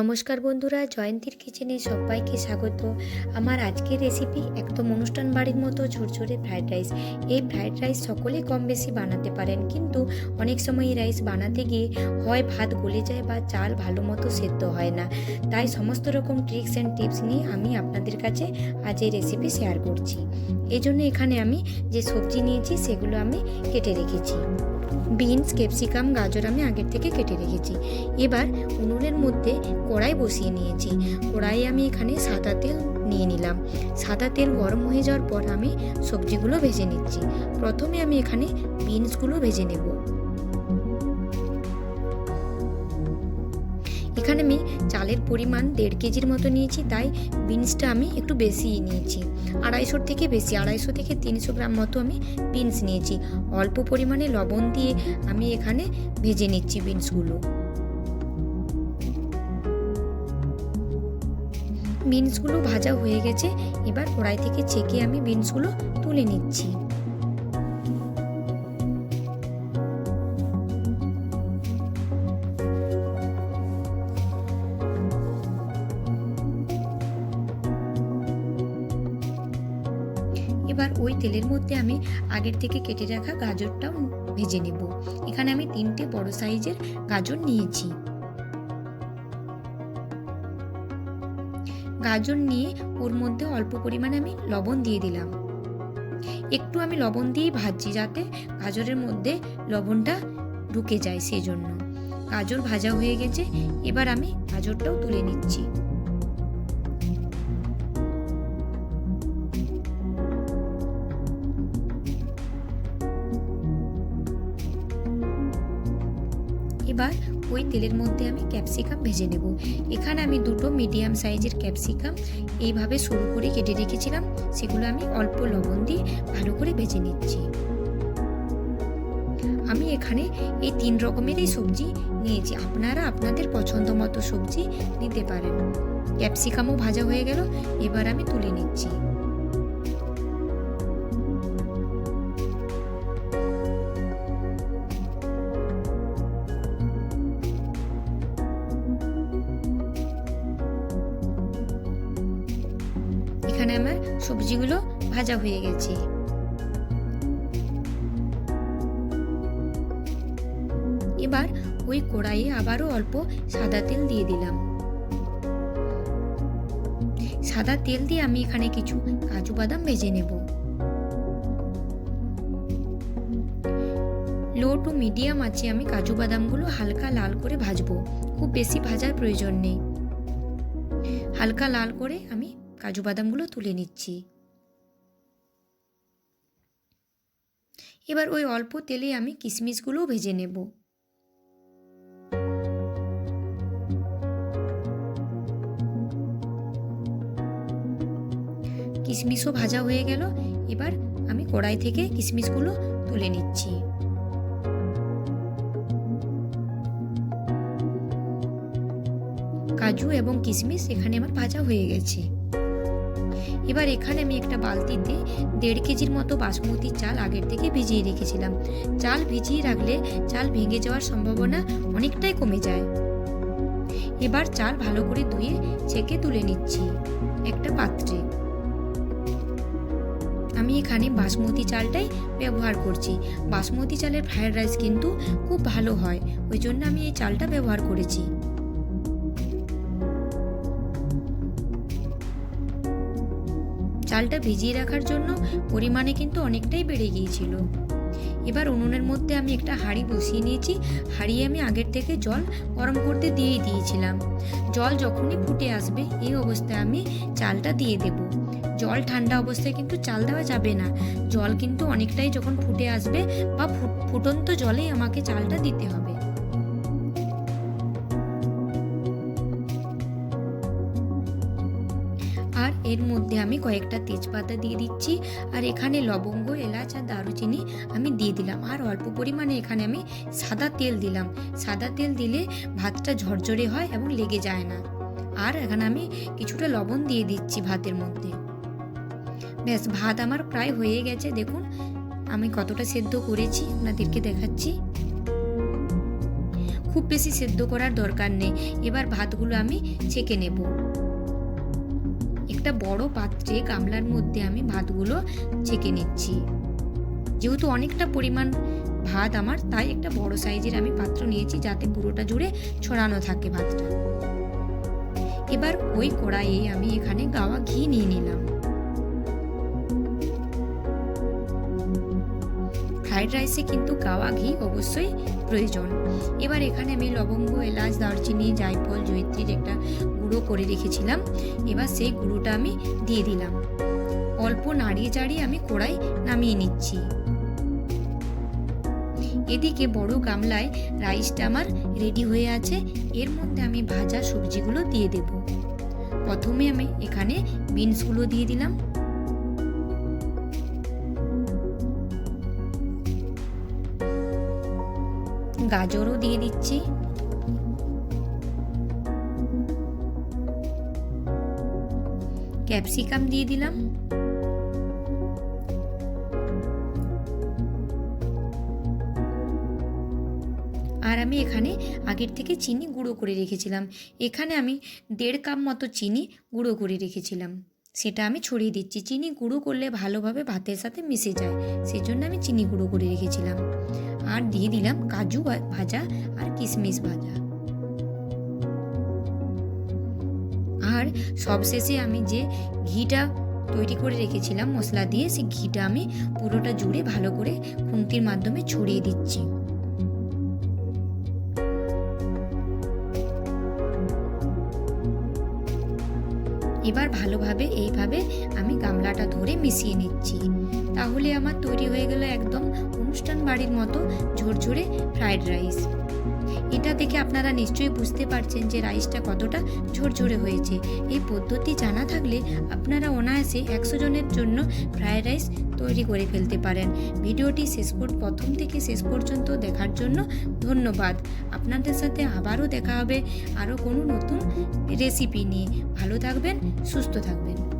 নমস্কার বন্ধুরা, জয়ন্তীর কিচেনে সবাইকে স্বাগত। আমার আজকের রেসিপি একদম অনুষ্ঠান বাড়ির মতো ঝরঝরে ফ্রাইড রাইস এই ফ্রাইড রাইস সকলে কম বেশি বানাতে পারেন, কিন্তু অনেক সময় এই রাইস বানাতে গিয়ে হয় ভাত গলে যায় বা চাল ভালো মতো সেদ্ধ হয় না। তাই সমস্ত রকম ট্রিক্স অ্যান্ড টিপস নিয়ে আমি আপনাদের কাছে আজ এই রেসিপি শেয়ার করছি। এই জন্য এখানে আমি যে সবজি নিয়েছি সেগুলো আমি কেটে রেখেছি। বিনস, ক্যাপসিকাম, গাজর আমি আগের থেকে কেটে রেখেছি। এবার উনুনের মধ্যে কড়াই বসিয়ে নিয়েছি। কড়াই আমি এখানে সাদা তেল নিয়ে নিলাম। সাদা তেল গরম হয়ে যাওয়ার পর আমি সবজিগুলো ভেজে নিচ্ছি। প্রথমে আমি এখানে বিনসগুলো ভেজে নেব। এখানে আমি চালের পরিমাণ দেড় কেজির মতো নিয়েছি, তাই বিনসটা আমি একটু বেশিই নিয়েছি। আড়াইশোর থেকে বেশি, আড়াইশো থেকে তিনশো গ্রাম মতো আমি বিনস নিয়েছি। অল্প পরিমাণে লবণ দিয়ে আমি এখানে ভেজে নিচ্ছি বিনসগুলো। বিনসগুলো ভাজা হয়ে গেছে, এবার কড়াই থেকে ছেঁকে আমি বিনসগুলো তুলে নিচ্ছি। ওই তেলের মধ্যে আমি আগের থেকে কেটে রাখা গাজরটাও ভেজে নেব। এখানে আমি তিনটে বড় সাইজের গাজর নিয়েছি। গাজর নিয়ে ওর মধ্যে অল্প পরিমাণে আমি লবণ দিয়ে দিলাম। একটু আমি লবণ দিয়েই ভাজছি যাতে গাজরের মধ্যে লবণটা ঢুকে যায় সেই জন্য গাজর ভাজা হয়ে গেছে, এবার আমি গাজরটাও তুলে নিচ্ছি। এবার ওই তেলের মধ্যে আমি ক্যাপসিকাম ভেজে নেব। এখানে আমি দুটো মিডিয়াম সাইজের ক্যাপসিকাম এইভাবে সরু করে কেটে রেখেছিলাম। সেগুলো আমি অল্প লবণ দিয়ে ভালো করে ভেজে নিচ্ছি। আমি এখানে এই তিন রকমেরই সবজি নিয়েছি। আপনারা আপনাদের পছন্দ মতো সবজি নিতে পারেন। ক্যাপসিকামও ভাজা হয়ে গেল, এবার আমি তুলে নিচ্ছি। এখানে আমার সবজিগুলো ভাজা হয়ে গেছে। এবার ওই কড়াইয়ে আবারও অল্প সাদা তেল দিয়ে দিলাম। সাদা তেল দিয়ে আমি এখানে কিছু কাজু বাদাম ভেজে নেব। লো টু মিডিয়াম আছে আমি কাজু বাদামগুলো হালকা লাল করে ভাজবো। খুব বেশি ভাজার প্রয়োজন নেই। হালকা লাল করে আমি কাজু বাদামগুলো তুলে নিচ্ছি। এবার ওই অল্প তেলে আমি কিশমিশগুলোও ভেজে নেব। কিশমিশও ভাজা হয়ে গেল। এবার আমি কড়াই থেকে কিশমিশগুলো তুলে নিচ্ছি। কাজু এবং কিশমিশ এখানে আমার ভাজা হয়ে গেছে। এবার এখানে আমি একটা বালতিতে দেড় কেজির মতো বাসমতি চাল আগের থেকে ভিজিয়ে রেখেছিলাম। চাল ভিজিয়ে রাখলে চাল ভেঙে যাওয়ার সম্ভাবনা অনেকটাই কমে যায়। এবার চাল ভালো করে ধুয়ে ছেঁকে তুলে নিচ্ছি একটা পাত্রে। আমি এখানে বাসমতি চালটাই ব্যবহার করছি। বাসমতি চালের ফ্রায়েড রাইস কিন্তু খুব ভালো হয়, ওই জন্য আমি এই চালটা ব্যবহার করেছি। চালটা ভিজিয়ে রাখার জন্য পরিমাণে কিন্তু অনেকটাই বেড়ে গিয়েছিল। এবার উনুনের মধ্যে আমি একটা হাঁড়ি বসিয়ে নিয়েছি। হাঁড়িয়ে আমি আগের থেকে জল গরম করতে দিয়েই দিয়েছিলাম। জল যখনই ফুটে আসবে এই অবস্থায় আমি চালটা দিয়ে দেব। জল ঠান্ডা অবস্থায় কিন্তু চাল দেওয়া যাবে না। জল কিন্তু অনেকটাই যখন ফুটে আসবে বা ফুটন্ত জলেই আমাকে চালটা দিতে হবে। এর মধ্যে আমি কয়েকটা তেজপাতা দিয়ে দিচ্ছি, আর এখানে লবঙ্গ, এলাচ আর দারুচিনি আমি দিয়ে দিলাম। আর অল্প পরিমাণে এখানে আমি সাদা তেল দিলাম। সাদা তেল দিলে ভাতটা ঝরঝরে হয় এবং লেগে যায় না। আর এখানে আমি কিছুটা লবণ দিয়ে দিচ্ছি ভাতের মধ্যে। ব্যাস, ভাত আমার প্রায় হয়ে গেছে। দেখুন, আমি কতটা সেদ্ধ করেছি, আপনাদেরকে দেখাচ্ছি। খুব বেশি সেদ্ধ করার দরকার নেই। এবার ভাতগুলো আমি ছেঁকে নেব। একটা বড় পাত্রে গামলার মধ্যে আমি ভাতগুলো ছেঁকে নিচ্ছি। যেহেতু অনেকটা পরিমাণ ভাত আমার, তাই একটা বড় সাইজের আমি পাত্র নিয়েছি যাতে পুরোটা জুড়ে ছড়ানো থাকে ভাতটা। এবার ওই কড়াইয়ে আমি এখানে গাওয়া ঘি নিয়ে নিলাম। ফ্রাইড রাইসে কিন্তু গাওয়া ঘি অবশ্যই প্রয়োজন। এবার এখানে আমি লবঙ্গ, এলাচ, দারচিনি, জায়ফল জৈত্রীর একটা গুঁড়ো করে রেখেছিলাম। এবার সেই গুঁড়োটা আমি দিয়ে দিলাম। অল্প নাড়িয়ে চাড়িয়ে আমি কড়াই নামিয়ে নিচ্ছি। এদিকে বড় গামলায় রাইসটা আমার রেডি হয়ে আছে। এর মধ্যে আমি ভাজা সবজিগুলো দিয়ে দেব। প্রথমে আমি এখানে বিনসগুলো দিয়ে দিলাম। গাজরও দিয়ে দিচ্ছি। ক্যাপসিকাম দিয়ে দিলাম। আর আমি এখানে আগের থেকে চিনি গুঁড়ো করে রেখেছিলাম। এখানে আমি দেড় কাপ মতো চিনি গুঁড়ো করে রেখেছিলাম। সেটা আমি ছড়িয়ে দিচ্ছি। চিনি গুঁড়ো করলে ভালোভাবে ভাতের সাথে মিশে যায়। সেজন্য আমি চিনি গুঁড়ো করে রেখেছিলাম। আর দিয়ে দিলাম কাজু ভাজা আর কিশমিশ ভাজা। আর সবশেষে আমি যে ঘিটা তৈরি করে রেখেছিলাম মশলা দিয়ে, সেই ঘিটা আমি পুরোটা জুড়ে ভালো করে খুন্তির মাধ্যমে ছড়িয়ে দিচ্ছি। এবার ভালোভাবে এইভাবে আমি গামলাটা ধরে মিশিয়ে নিচ্ছি। তাহলে আমার তৈরি হয়ে গেল একদম অনুষ্ঠান বাড়ির মতো ঝরঝরে ফ্রায়েড রাইস এটা দেখে আপনারা নিশ্চয়ই বুঝতে পারছেন যে রাইসটা কতটা ঝরঝরে হয়েছে। এই পদ্ধতি জানা থাকলে আপনারা অনায়াসে একশো জনের জন্য ফ্রায়েড রাইস তৈরি করে ফেলতে পারেন। ভিডিওটি শেষ পর, প্রথম থেকে শেষ পর্যন্ত দেখার জন্য ধন্যবাদ। আপনাদের সাথে আবারও দেখা হবে আরও কোনো নতুন রেসিপি নিয়ে। ভালো থাকবেন, সুস্থ থাকবেন।